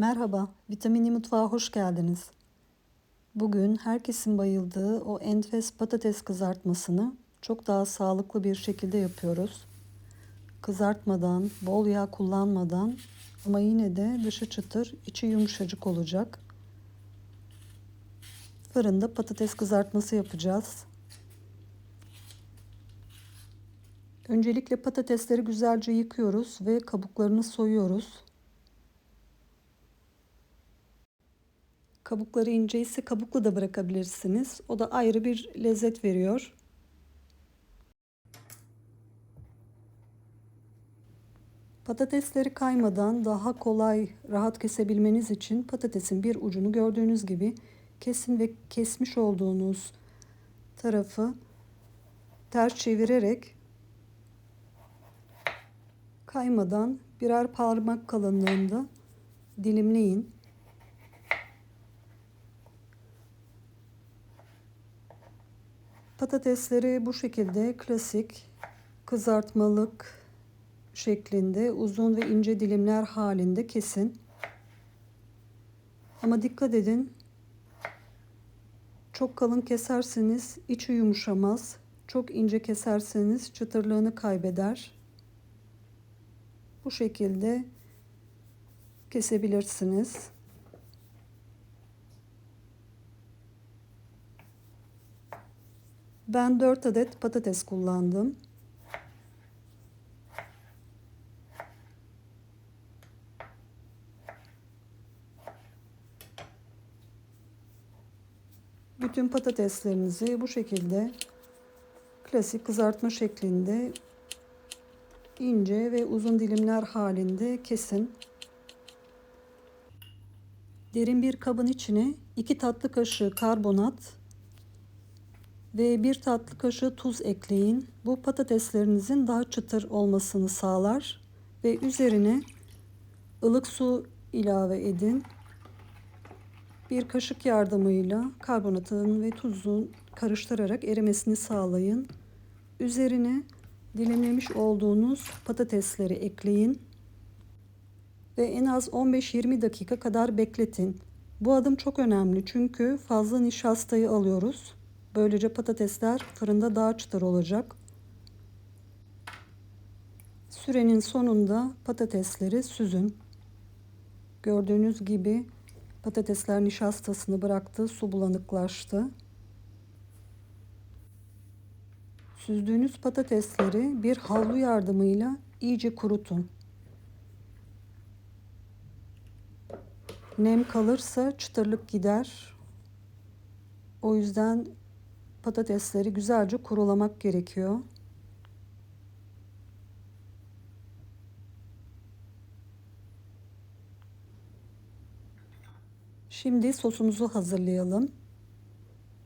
Merhaba, Vitaminli Mutfağa hoş geldiniz. Bugün herkesin bayıldığı o enfes patates kızartmasını çok daha sağlıklı bir şekilde yapıyoruz. Kızartmadan, bol yağ kullanmadan ama yine de dışı çıtır, içi yumuşacık olacak. Fırında patates kızartması yapacağız. Öncelikle patatesleri güzelce yıkıyoruz ve kabuklarını soyuyoruz. Kabukları ince ise kabuklu da bırakabilirsiniz. O da ayrı bir lezzet veriyor. Patatesleri kaymadan daha kolay, rahat kesebilmeniz için patatesin bir ucunu gördüğünüz gibi kesin ve kesmiş olduğunuz tarafı ters çevirerek kaymadan birer parmak kalınlığında dilimleyin. Patatesleri bu şekilde klasik kızartmalık şeklinde uzun ve ince dilimler halinde kesin. Ama dikkat edin. Çok kalın keserseniz içi yumuşamaz. Çok ince keserseniz çıtırlığını kaybeder. Bu şekilde kesebilirsiniz. Ben 4 adet patates kullandım. Bütün patateslerinizi bu şekilde klasik kızartma şeklinde ince ve uzun dilimler halinde kesin. Derin bir kabın içine 2 tatlı kaşığı karbonat ve 1 tatlı kaşığı tuz ekleyin. Bu patateslerinizin daha çıtır olmasını sağlar ve üzerine ılık su ilave edin. Bir kaşık yardımıyla karbonatın ve tuzun karıştırarak erimesini sağlayın. Üzerine dilimlemiş olduğunuz patatesleri ekleyin ve en az 15-20 dakika kadar bekletin. Bu adım çok önemli çünkü fazla nişastayı alıyoruz. Böylece patatesler fırında daha çıtır olacak. Sürenin sonunda patatesleri süzün. Gördüğünüz gibi patatesler nişastasını bıraktı, su bulanıklaştı. Süzdüğünüz patatesleri bir havlu yardımıyla iyice kurutun. Nem kalırsa çıtırlık gider. O yüzden patatesleri güzelce kurulamak gerekiyor. Şimdi sosumuzu hazırlayalım.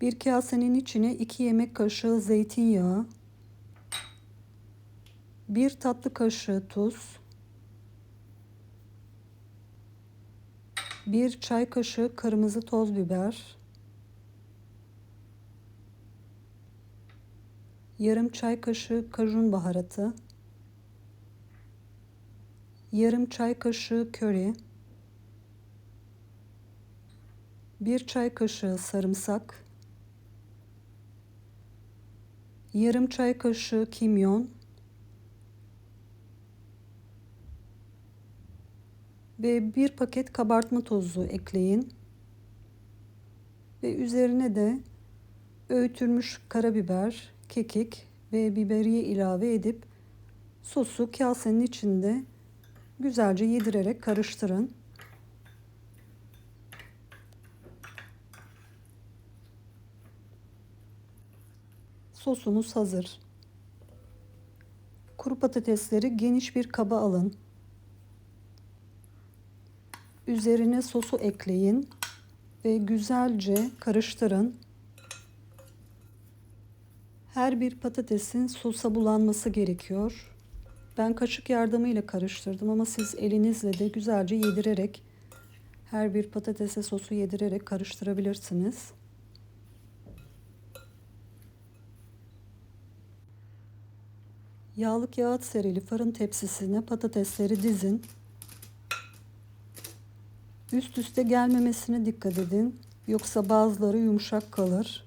Bir kasenin içine 2 yemek kaşığı zeytinyağı, 1 tatlı kaşığı tuz, 1 çay kaşığı kırmızı toz biber, yarım çay kaşığı kajun baharatı, yarım çay kaşığı köri, bir çay kaşığı sarımsak, yarım çay kaşığı kimyon. Ve bir paket kabartma tozu ekleyin. Ve üzerine de öğütülmüş karabiber, kekik ve biberiye ilave edip sosu kasenin içinde güzelce yedirerek karıştırın. Sosumuz hazır. Kuru patatesleri geniş bir kaba alın. Üzerine sosu ekleyin ve güzelce karıştırın. Her bir patatesin sosa bulanması gerekiyor. Ben kaşık yardımıyla karıştırdım ama siz elinizle de güzelce yedirerek her bir patatese sosu yedirerek karıştırabilirsiniz. Yağlı kağıt serili fırın tepsisine patatesleri dizin. Üst üste gelmemesine dikkat edin. Yoksa bazıları yumuşak kalır.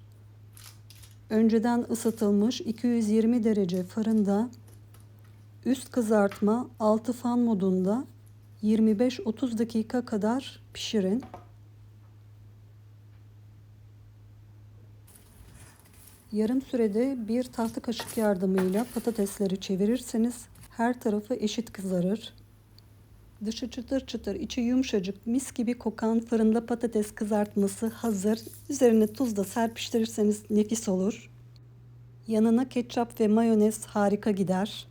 Önceden ısıtılmış 220 derece fırında üst kızartma 6 fan modunda 25-30 dakika kadar pişirin. Yarım sürede bir tahta kaşık yardımıyla patatesleri çevirirseniz her tarafı eşit kızarır. Dışı çıtır çıtır, içi yumuşacık, mis gibi kokan fırında patates kızartması hazır. Üzerine tuz da serpiştirirseniz nefis olur. Yanına ketçap ve mayonez harika gider.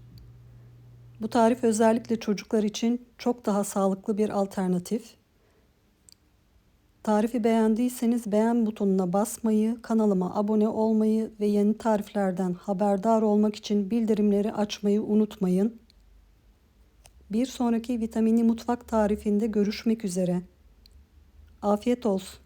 Bu tarif özellikle çocuklar için çok daha sağlıklı bir alternatif. Tarifi beğendiyseniz beğen butonuna basmayı, kanalıma abone olmayı ve yeni tariflerden haberdar olmak için bildirimleri açmayı unutmayın. Bir sonraki vitamini mutfak tarifinde görüşmek üzere. Afiyet olsun.